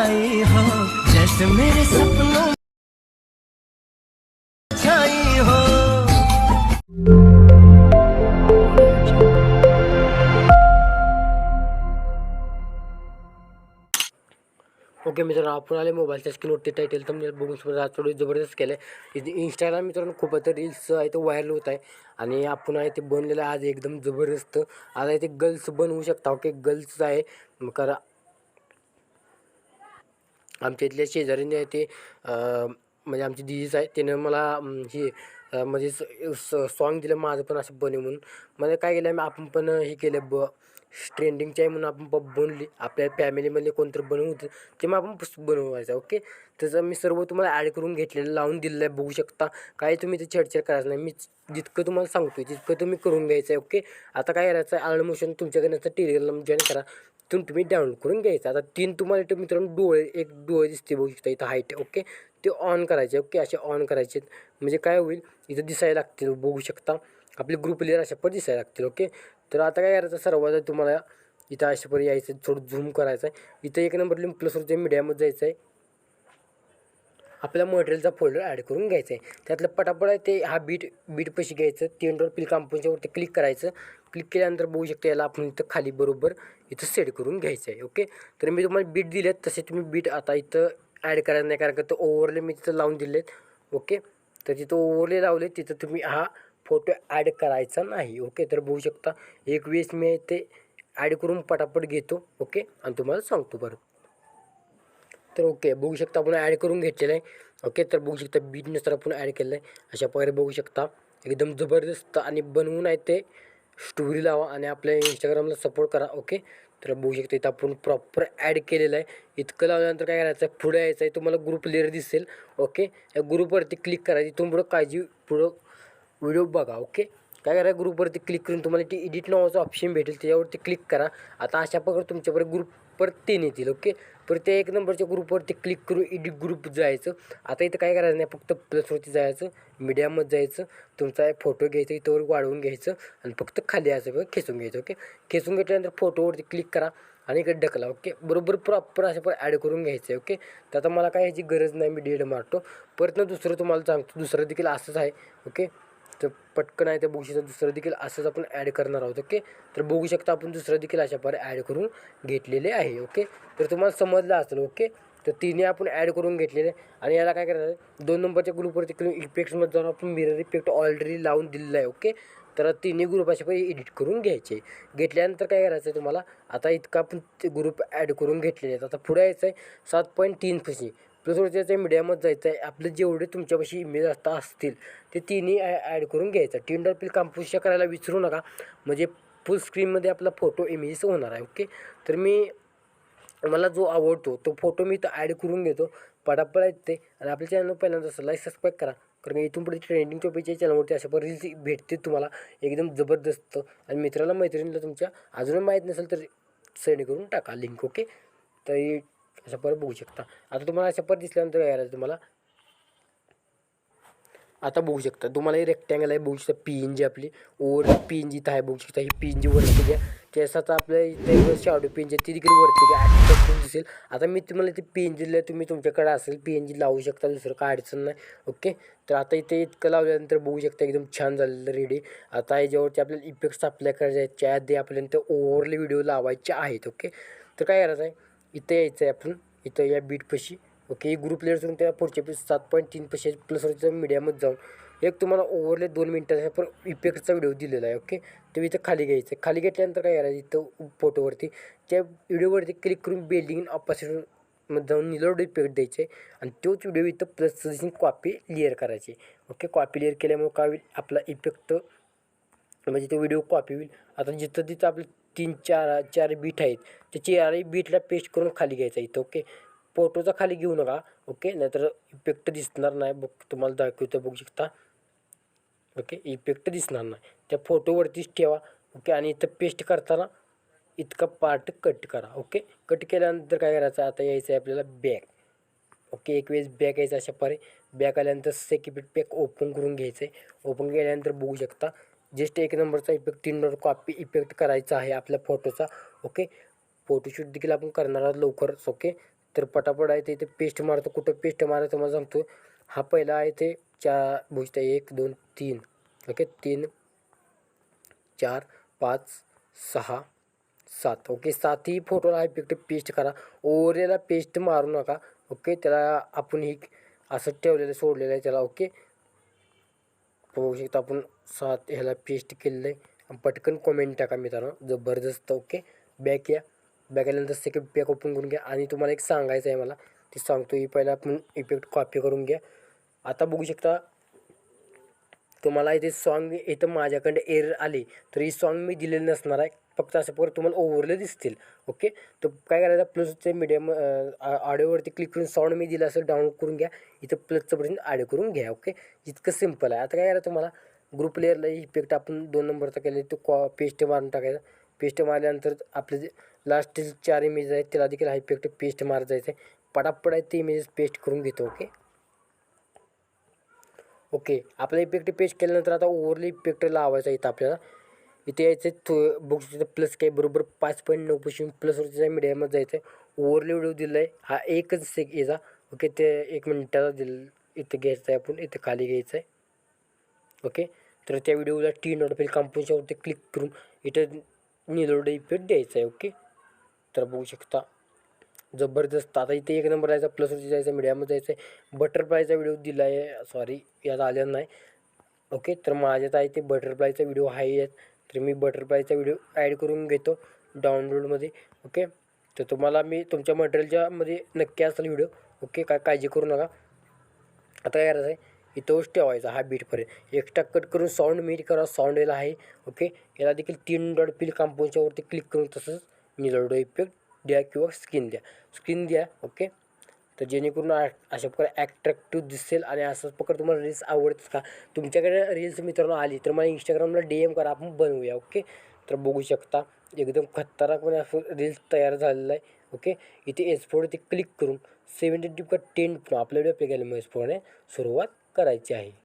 आई हो जैसे मेरे सपनों छाई हो। ओके मित्रांनो आपण आले मोबाईलच्या स्क्रीनवरती टायटल तर बघून सुद्धा थोडी जबरदस्त केलं आहे इथे इंस्टाग्राम मित्रांनो खूप आता रील्स आहे ते व्हायरल होत आहे. आणि आपण आहे ते बनलेलं आहे आज एकदम जबरदस्त. आज आहे ते गर्ल्स बनवू शकता ओके गर्ल्स आहे. कारण करा. आमच्या इथल्या शेजारीने आहे ते म्हणजे आमची दिदीच आहे त्यानं मला हे म्हणजे स सॉन्ग दिलं माझं पण असं बने म्हणून. म्हणजे काय केलं आम्ही आपण पण हे केलं ब ट्रेंडिंगच्या आहे म्हणून आपण ब बनली आपल्या फॅमिलीमध्ये कोणतरी बनवून होतं ते मग आपण पुस्तक बनवायचं ओके त्याचं मी सर्व तुम्हाला ॲड करून घेतलेलं लावून दिलेलं आहे बघू शकता. काय तुम्ही ते छेडछाड करायचं नाही. मी जितकं तुम्हाला सांगतोय तितकं तुम्ही करून घ्यायचं आहे ओके आता काय करायचं आहे आळ मोशन तुमच्याकडे टेलिग्राम जॉईन करा. तिथून तुम्ही डाउनलोड करून घ्यायचं. आता तीन तुम्हाला इथं मित्रांनो डोळे एक डोळे दिसते बघू शकता इथं हाईट ओके ते ऑन करायचे ओके असे ऑन करायचे. म्हणजे काय होईल? इथं दिसायला लागतील बघू शकता. आपले ग्रुप लिअर अशा पण दिसायला लागतील ओके तर आता काय करायचं? सर्वात तुम्हाला इथं अशा पण यायचं थोडं झूम करायचं आहे. इथं एक नंबर लिंक प्लसवरती मीडियामध्ये जायचं आहे. आपल्या मटेरियलचा फोल्डर ॲड करून घ्यायचा आहे. त्यातलं पटापट आहे ते हा बीट बीट पशी घ्यायचं. तीन डॉट पिल कंपनीच्यावरती क्लिक करायचं. क्लिक केल्यानंतर बघू शकतो याला आपण इथं खाली बरोबर इथं सेट करून घ्यायचं आहे ओके तर मी तुम्हाला बीट दिलेत तसे तुम्ही बीट आता इथं ॲड करायचं नाही कारण का तर ओव्हरले मी तिथं लावून दिलेत ओके तर तिथं ओव्हरले लावले तिथं तुम्ही हा फोटो ॲड करायचा नाही ओके तर बघू शकता एक वेळेस मी ते ॲड करून पटापट घेतो ओके आणि तुम्हाला सांगतो बरं तर ओके बघू शकता आपण ॲड करून घेतलेलं आहे ओके तर बघू शकता बीट बीटनुसार आपण ॲड केलं आहे अशा प्रकारे बघू शकता एकदम जबरदस्त आणि बनवून आहे ते स्टोरी लावा आणि आपल्या इंस्टाग्रामला सपोर्ट करा ओके तर बघू शकता इथं आपण प्रॉपर ॲड केलेलं आहे. इतकं लावल्यानंतर काय करायचं? आहे पुढे यायचं आहे. तुम्हाला ग्रुप लेअर दिसेल ओके या ग्रुपवरती क्लिक करायची इथून पुढं काळजी पुढं व्हिडिओ बघा ओके काय करा ग्रुपवरती क्लिक करून तुम्हाला ते एडिट नावाचं ऑप्शन भेटेल. त्याच्यावरती क्लिक करा. आता अशा प्रकारे तुमच्याकडे ग्रुप परत तीन येतील ओके परत ते एक नंबरच्या ग्रुपवरती क्लिक करून एडिट ग्रुप जायचं. आता इथं काय करायचं नाही फक्त प्लसवरती जायचं मीडियामध्ये जायचं तुमचा एक फोटो घ्यायचा इथंवर वाढवून घ्यायचं आणि फक्त खाली यायचं बघा खेचून घ्यायचं ओके खेचून घेतल्यानंतर फोटोवरती क्लिक करा आणि इकडे ढकला ओके बरोबर प्रॉपर असं पण ॲड करून घ्यायचं आहे ओके तर आता मला काय ह्याची गरज नाही मी डेड मारतो. परत दुसरं तुम्हाला सांगतो दुसरं देखील असंच आहे ओके तर पटकन आहे त्या बघू दुसरं देखील असंच आपण ॲड करणार आहोत ओके तर बघू शकता आपण दुसरं देखील अशा प्रकारे ॲड करून घेतलेले आहे ओके तर तुम्हाला समजलं असेल ओके तर तिने आपण ॲड करून घेतलेले. आणि याला काय करायचं दोन नंबरच्या ग्रुपवरती क्लिक इफेक्ट्समध्ये जाऊन आपण मिरर इफेक्ट ऑलरेडी लावून दिलेला आहे ओके तर तिन्ही ग्रुप असे पहिले एडिट करून घ्यायचे. घेतल्यानंतर काय करायचं आहे तुम्हाला? आता इतका आपण ते ग्रुप ॲड करून घेतलेले आहेत. आता पुढे यायचं आहे सात पॉईंट तीन पशी प्लस त्याचं मीडियामध्ये जायचं आहे आपलं जेवढे तुमच्यापाशी इमेज असता असतील ते तिन्ही ॲड करून घ्यायचं. टिंडर पिल कंपोजिशन करायला विसरू नका. म्हणजे फुल स्क्रीनमध्ये आपला फोटो इमेजेस होणार आहे ओके तर मी मला जो आवडतो तो फोटो मी तो ॲड करून घेतो. पटापट येते ते. आणि आपल्या चॅनल पहिल्यांदा असं लाईक सबस्क्राईब करा. कारण मी इथून पुढे ट्रेंडिंग टॉपिकच्या चॅनलवरती अशा पर रील्स भेटते तुम्हाला. एकदम जबरदस्त. आणि मित्राला मैत्रिणीला तुमच्या अजूनही माहीत नसेल तर सेंड करून टाका लिंक ओके तर अशा परत बघू शकता. आता तुम्हाला अशा परत दिसल्यानंतर काय तुम्हाला? आता बघू शकता. तुम्हाला हे रेक्टँगल आहे बघू शकता पी एन जी आपली. ओवर पी एन जी इथं आहे बघू शकता. ही पी एन जी वरती घ्या. त्यासाठी आपल्या इथे शॅडो पी एन जी ती देखील वरती घ्या. दिसेल. आता मी तुम्हाला ती पी एन जीला तुम्ही तुमच्याकडे असेल पी एन जी लावू शकता. दुसरं काय अडचण नाही. ओके तर आता इथे इतकं लावल्यानंतर बघू शकता एकदम छान झालेलं रेडी आता याच्यावरती आपल्याला इफेक्ट्स अप्लाय करायचे आहेत. आधी आपल्याला ते व्हिडिओ लावायचे आहेत. ओके तर काय करायचं आहे? इथं यायचं आहे आपण. इथं या बीटपाशी ओके ग्रुप लेअर सोडून त्या पुढच्या पीस सात पॉईंट तीन पशी प्लसवरच्या मीडियामध्ये जाऊन. एक तुम्हाला ओव्हरले दोन मिनटाचा पण इफेक्टचा व्हिडिओ दिलेला आहे. ओके तो इथं खाली घ्यायचं खाली घेतल्यानंतर काय करायचं? इथं फोटोवरती त्या व्हिडिओवरती क्लिक करून बिल्डिंग ऑपोजिटमध्ये जाऊन निलोड इफेक्ट द्यायचे आणि तोच व्हिडिओ इथं प्लस कॉपी क्लिअर करायची. ओके कॉपी क्लिअर केल्यामुळे काय होईल? आपला इफेक्ट म्हणजे तो व्हिडिओ कॉपी होईल. आता जिथं तिथं आपलं तीन चार चार बीट आहेत. त्या चारही बीटला पेस्ट करून खाली घ्यायचा इथं ओके फोटोचा खाली घेऊ नका ओके नाहीतर इफेक्ट दिसणार नाही. बघ तुम्हाला दाखवतं बघू शकता. ओके इफेक्ट दिसणार नाही. त्या फोटोवरतीच ठेवा ओके आणि इथं पेस्ट करताना इतका पार्ट कट करा ओके कट केल्यानंतर काय करायचं? आता यायचं आहे आपल्याला बॅग ओके एक वेळेस बॅग यायचं अशा पारे. बॅग आल्यानंतर सेकिपीट पॅक ओपन करून घ्यायचं आहे ओपन केल्यानंतर बघू शकता जस्ट एक नंबरचा इफेक्ट तीन नंबर कॉपी इफेक्ट करायचा आहे आपल्या फोटोचा ओके फोटोशूट देखील आपण करणार आहोत लवकरच ओके तर पटापट आहे ते इथे पेस्ट मारतो कुठं पेस्ट मारायचं मला सांगतो हा पहिला आहे ते चार बुजता एक दोन तीन ओके तीन चार पाच सहा सात ओके सातही फोटोला इफेक्ट पेस्ट करा. ओरेला पेस्ट मारू नका ओके त्याला आपण ही असं ठेवलेलं सोडलेलं आहे त्याला ओके बघू शकता आपण सात ह्याला पेस्ट केलेलं आहे. पटकन कॉमेंट टाका मित्रांनो. जबरदस्त ओके बॅक या. बॅक आल्यानंतर सेकंड पॅक ओपन करून घ्या. आणि तुम्हाला एक सांगायचं आहे मला. ते सांगतो ही पहिला आपण इफेक्ट कॉपी करून घ्या. आता बघू शकता तुम्हाला इथे सॉन्ग इथं माझ्याकडे एरर आली. तर ही सॉन्ग मी दिलेली नसणार आहे. फक्त असं प्रकारे तुम्हाला ओव्हरले दिसतील ओके तर काय करायचं? प्लसचे मीडियम ऑडिओवरती क्लिक करून साऊंड मी दिलं असेल डाउनलोड करून घ्या. इथं प्लसचं बटन ॲड करून घ्या ओके इतकं सिंपल आहे. आता काय करायचं तुम्हाला? ग्रुप लेअरला इफेक्ट आपण दोन नंबरचा केलं तो कॉ पेस्ट मारून टाकायचा. पेस्ट मारल्यानंतर आपले जे लास्ट चार इमेज आहेत त्याला देखील हा इफेक्ट पेस्ट मारत जायचं आहे पटापट आहे ते इमेजेस पेस्ट करून घेतो ओके ओके आपला इफेक्ट पेस्ट केल्यानंतर आता ओव्हरली इफेक्ट लावायचा इथं आपल्याला. इथे यायचं थो बुक्स प्लस काय बरोबर पाच पॉईंट नऊ पासून प्लस वरच्या मीडियममध्ये जायचं आहे ओव्हरली व्हिडिओ दिला आहे हा एकच सेक याचा ओके ते एक मिनिटाचा दिल इथं घ्यायचं आहे आपण इथं खाली घ्यायचं आहे ओके तर त्या व्हिडिओला टी नोटिफाईल कंपनीच्यावरती क्लिक करून इथं निलोडे इफेक्ट द्यायचा आहे ओके तर बघू शकता. जबरदस्त. आता इथे एक नंबर जायचा प्लसवरती जायचं मीडियामध्ये जायचं आहे. बटरफ्लायचा व्हिडिओ दिला आहे. सॉरी यात आलेला नाही. ओके तर माझ्यात आहे ते बटरफ्लायचा व्हिडिओ आहे यात. तर मी बटरफ्लायचा व्हिडिओ ॲड करून घेतो डाउनलोडमध्ये ओके तर तुम्हाला मी तुमच्या मटेरियलच्यामध्ये नक्की असेल व्हिडिओ ओके काय काळजी करू नका. आता काय करायचं आहे इथंच ठेवायचा हा बीटपर्यंत एक्स्ट्रा कट करून साऊंड मीट करा साऊंड याला आहे. ओके याला देखील तीन डॉट पिल कंपाऊंडच्या वरती क्लिक करून तसंच निलडो इफेक्ट द्या किंवा स्किन द्या. स्किन द्या ओके तर जेणेकरून अशा प्रकारे ॲट्रॅक्टिव्ह दिसेल आणि असंच प्रकारे तुम्हाला रील्स आवडतात का? तुमच्याकडे रील्स मित्रांनो आली तर मला इंस्टाग्रामला डी एम करा आपण बनवूया ओके तर बघू शकता एकदम खतरनाकपणे असं रील्स तयार झालेलं आहे ओके इथे एसफोरवरती क्लिक करून सेवन्टी टू का टेन आपल्या व्हिडिओ पे मग एसफोडाने सुरुवात करायची आहे.